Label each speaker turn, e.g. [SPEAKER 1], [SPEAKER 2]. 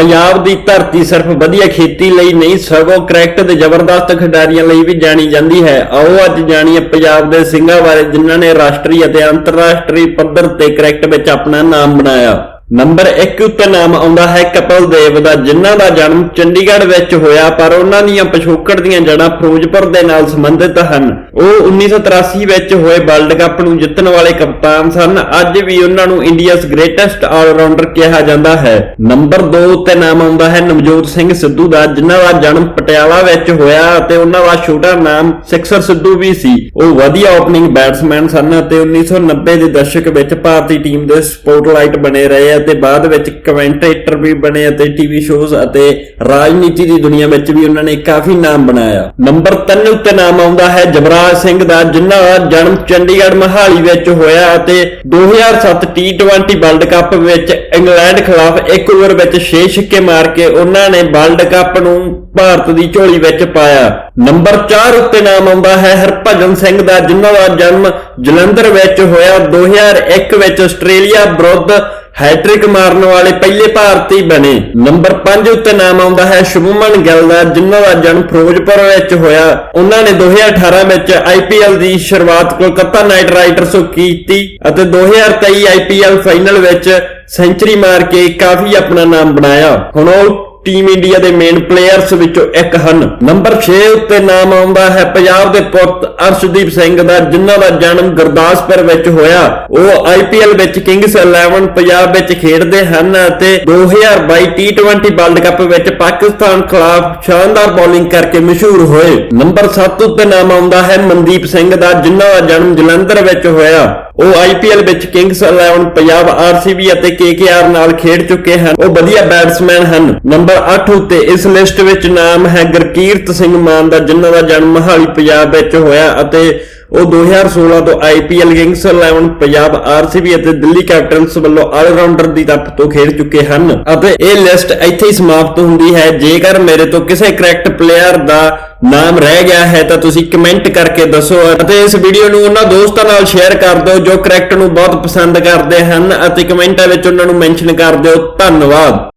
[SPEAKER 1] ਪੰਜਾਬ ਦੀ ਧਰਤੀ ਸਿਰਫ ਵਧੀਆ ਖੇਤੀ ਲਈ ਨਹੀਂ, ਸਗੋਂ ਕ੍ਰਿਕਟ ਦੇ ਜ਼ਬਰਦਸਤ ਖਿਡਾਰੀਆਂ ਲਈ ਵੀ ਜਾਣੀ ਜਾਂਦੀ ਹੈ। ਆਓ ਅੱਜ ਜਾਣੀਏ ਪੰਜਾਬ ਦੇ ਸਿੰਘਾਂ ਬਾਰੇ, ਜਿਨ੍ਹਾਂ ਨੇ ਰਾਸ਼ਟਰੀ ਅਤੇ ਅੰਤਰਰਾਸ਼ਟਰੀ ਪੱਧਰ ਤੇ ਕ੍ਰਿਕਟ ਵਿੱਚ ਆਪਣਾ ਨਾਮ ਬਣਾਇਆ। ਨੰਬਰ 1 ਉੱਤੇ ਨਾਮ ਆਉਂਦਾ ਹੈ ਕਪਿਲ ਦੇਵ ਦਾ, ਜਿਨ੍ਹਾਂ ਦਾ ਜਨਮ ਚੰਡੀਗੜ੍ਹ ਵਿੱਚ ਹੋਇਆ, ਪਰ ਉਹਨਾਂ ਦੀਆਂ ਪਿਛੋਕੜ ਦੀਆਂ ਜੜ੍ਹਾਂ ਫਿਰੋਜ਼ਪੁਰ ਦੇ ਨਾਲ ਸੰਬੰਧਿਤ ਹਨ। ਉਹ 1983 ਵਿੱਚ ਹੋਏ ਵਰਲਡ ਕੱਪ ਨੂੰ ਜਿੱਤਣ ਵਾਲੇ ਕਪਤਾਨ ਸਨ। ਅੱਜ ਵੀ ਉਹਨਾਂ ਨੂੰ ਇੰਡੀਆਜ਼ ਗ੍ਰੇਟੈਸਟ ਆਲਰਾਊਂਡਰ ਕਿਹਾ ਜਾਂਦਾ ਹੈ। ਨੰਬਰ 2 ਉੱਤੇ ਨਾਮ ਆਉਂਦਾ ਹੈ ਨਵਜੋਤ ਸਿੰਘ ਸਿੱਧੂ ਦਾ, ਜਿਨ੍ਹਾਂ ਦਾ ਜਨਮ ਪਟਿਆਲਾ ਵਿੱਚ ਹੋਇਆ ਅਤੇ ਉਹਨਾਂ ਦਾ ਛੋਟਾ ਨਾਮ ਸਿਕਸਰ ਸਿੱਧੂ ਵੀ ਸੀ। ਉਹ ਵਧੀਆ ਓਪਨਿੰਗ ਬੈਟਸਮੈਨ ਸਨ ਅਤੇ 1990 ਦੇ ਦਸ਼ਕ ਵਿੱਚ ਭਾਰਤੀ ਟੀਮ ਦੇ ਸਪੋਰਟਲਾਈਟ ਬਣੇ ਰਹੇ ਅਤੇ ਬਾਅਦ ਵਿੱਚ ਕਮੈਂਟੇਟਰ ਵੀ ਬਣੇ ਅਤੇ ਟੀਵੀ ਸ਼ੋਜ਼ ਅਤੇ ਰਾਜਨੀਤੀ ਦੀ ਦੁਨੀਆ ਵਿੱਚ ਵੀ ਉਹਨਾਂ ਨੇ ਕਾਫੀ ਨਾਮ ਬਣਾਇਆ। ਨੰਬਰ 3 ਉੱਤੇ ਨਾਮ ਆਉਂਦਾ ਹੈ ਜਬਰਾਜ ਸਿੰਘ ਦਾ ਜਿਨ੍ਹਾਂ ਦਾ ਜਨਮ ਚੰਡੀਗੜ੍ਹ ਮਹਾਲੀ ਵਿੱਚ ਹੋਇਆ ਅਤੇ 2007 T20 ਵਰਲਡ ਕੱਪ ਵਿੱਚ ਇੰਗਲੈਂਡ ਖਿਲਾਫ ਇੱਕ ਓਵਰ ਵਿੱਚ 6 ਛੱਕੇ ਮਾਰ ਕੇ ਉਹਨਾਂ ਨੇ ਵਰਲਡ ਕੱਪ ਨੂੰ ਭਾਰਤ ਦੀ ਝੋਲੀ ਵਿੱਚ ਪਾਇਆ। ਨੰਬਰ 4 ਉੱਤੇ ਨਾਮ ਆਉਂਦਾ ਹੈ ਹਰਭਜਨ ਸਿੰਘ ਦਾ ਜਿਨ੍ਹਾਂ ਦਾ ਜਨਮ ਜਲੰਧਰ ਵਿੱਚ ਹੋਇਆ। 2001 ਵਿੱਚ ਆਸਟ੍ਰੇਲੀਆ ਵਿਰੁੱਧ ਹੈਟ੍ਰਿਕ ਮਾਰਨ ਵਾਲੇ ਪਹਿਲੇ ਭਾਰਤੀ ਬਣੇ। ਨੰਬਰ 5 ਉੱਤੇ ਨਾਮ ਆਉਂਦਾ ਹੈ ਸ਼ੁਭਮਨ ਗਿੱਲ ਦਾ, ਜਿਨ੍ਹਾਂ ਦਾ ਜਨਮ ਫਿਰੋਜ਼ਪੁਰ ਵਿੱਚ ਹੋਇਆ। ਉਹਨਾਂ ਨੇ 2018 ਵਿੱਚ ਆਈਪੀਐਲ ਦੀ ਸ਼ੁਰੂਆਤ ਕੋਲਕਾਤਾ ਨਾਈਟ ਰਾਈਡਰਸ ਤੋਂ ਕੀਤੀ ਅਤੇ 2023 ਆਈਪੀਐਲ ਫਾਈਨਲ ਵਿੱਚ ਸੈਂਚਰੀ ਮਾਰ ਕੇ ਕਾਫੀ ਆਪਣਾ ਨਾਮ ਬਣਾਇਆ। ਹੁਣ ਉਹ ਟੀਮ ਇੰਡੀਆ ਦੇ ਮੇਨ ਪਲੇਅਰਸ ਵਿੱਚੋਂ ਇੱਕ ਹਨ। ਨੰਬਰ 6 ਉੱਤੇ ਨਾਮ ਆਉਂਦਾ ਹੈ ਪੰਜਾਬ ਦੇ ਪੁੱਤ ਅਰਸ਼ਦੀਪ ਸਿੰਘ ਦਾ, ਜਿਨ੍ਹਾਂ ਦਾ ਜਨਮ ਗੁਰਦਾਸਪੁਰ ਵਿੱਚ ਹੋਇਆ। ਉਹ ਆਈਪੀਐਲ ਵਿੱਚ ਕਿੰਗਸ 11 ਪੰਜਾਬ ਵਿੱਚ ਖੇਡਦੇ ਹਨ ਅਤੇ 2022 T20 ਵਰਲਡ ਕੱਪ ਵਿੱਚ ਪਾਕਿਸਤਾਨ ਖਿਲਾਫ ਸ਼ਾਨਦਾਰ ਬੌਲਿੰਗ ਕਰਕੇ ਮਸ਼ਹੂਰ ਹੋਏ। ਨੰਬਰ 7 ਉੱਤੇ ਨਾਮ ਆਉਂਦਾ ਹੈ ਮਨਦੀਪ ਸਿੰਘ ਦਾ, ਜਿਨ੍ਹਾਂ ਦਾ ਜਨਮ ਜਲੰਧਰ ਵਿੱਚ ਹੋਇਆ। ਉਹ ਆਈਪੀਐਲ ਵਿੱਚ ਕਿੰਗਸ 11 ਪੰਜਾਬ ਆਰਸੀਬੀ ਅਤੇ ਕੇਕੇਆਰ ਨਾਲ ਖੇਡ ਚੁੱਕੇ ਹਨ। ਉਹ ਵਧੀਆ ਬੈਟਸਮੈਨ ਹਨ। ਨੰਬਰ 8 ਉੱਤੇ ਇਸ ਲਿਸਟ ਵਿੱਚ ਨਾਮ ਹੈ ਗੁਰਕੀਰਤ ਸਿੰਘ ਮਾਨ ਦਾ, ਜਿਨ੍ਹਾਂ ਦਾ ਜਨਮ ਮਹਾਲੀ, ਪੰਜਾਬ ਵਿੱਚ ਹੋਇਆ ਅਤੇ ਉਹ 2016 ਤੋਂ ਆਈਪੀਐਲ ਕਿੰਗਸ 11 ਪੰਜਾਬ ਆਰਸੀਬੀ ਅਤੇ ਦਿੱਲੀ ਕੈਪੀਟਲਸ ਵੱਲੋਂ ਆਲਰਾਊਂਡਰ ਦੀ ਤੱਕ ਤੋਂ ਖੇਡ ਚੁੱਕੇ ਹਨ। ਅਤੇ ਇਹ ਲਿਸਟ ਇੱਥੇ ਹੀ ਸਮਾਪਤ ਹੁੰਦੀ ਹੈ। ਜੇਕਰ ਮੇਰੇ ਤੋਂ ਕਿਸੇ ਕ੍ਰਿਕਟ ਪਲੇਅਰ ਦਾ ਨਾਮ ਰਹਿ ਗਿਆ ਹੈ ਤਾਂ ਤੁਸੀਂ ਕਮੈਂਟ ਕਰਕੇ ਦੱਸੋ ਅਤੇ ਇਸ ਵੀਡੀਓ ਨੂੰ ਉਹਨਾਂ ਦੋਸਤਾਂ ਨਾਲ ਸ਼ੇਅਰ ਕਰ ਦਿਓ ਜੋ ਕ੍ਰਿਕਟ ਨੂੰ ਬਹੁਤ ਪਸੰਦ ਕਰਦੇ ਹਨ ਅਤੇ ਕਮੈਂਟਾਂ ਵਿੱਚ ਉਹਨਾਂ ਨੂੰ ਮੈਂਸ਼ਨ ਕਰ ਦਿਓ। ਧੰਨਵਾਦ।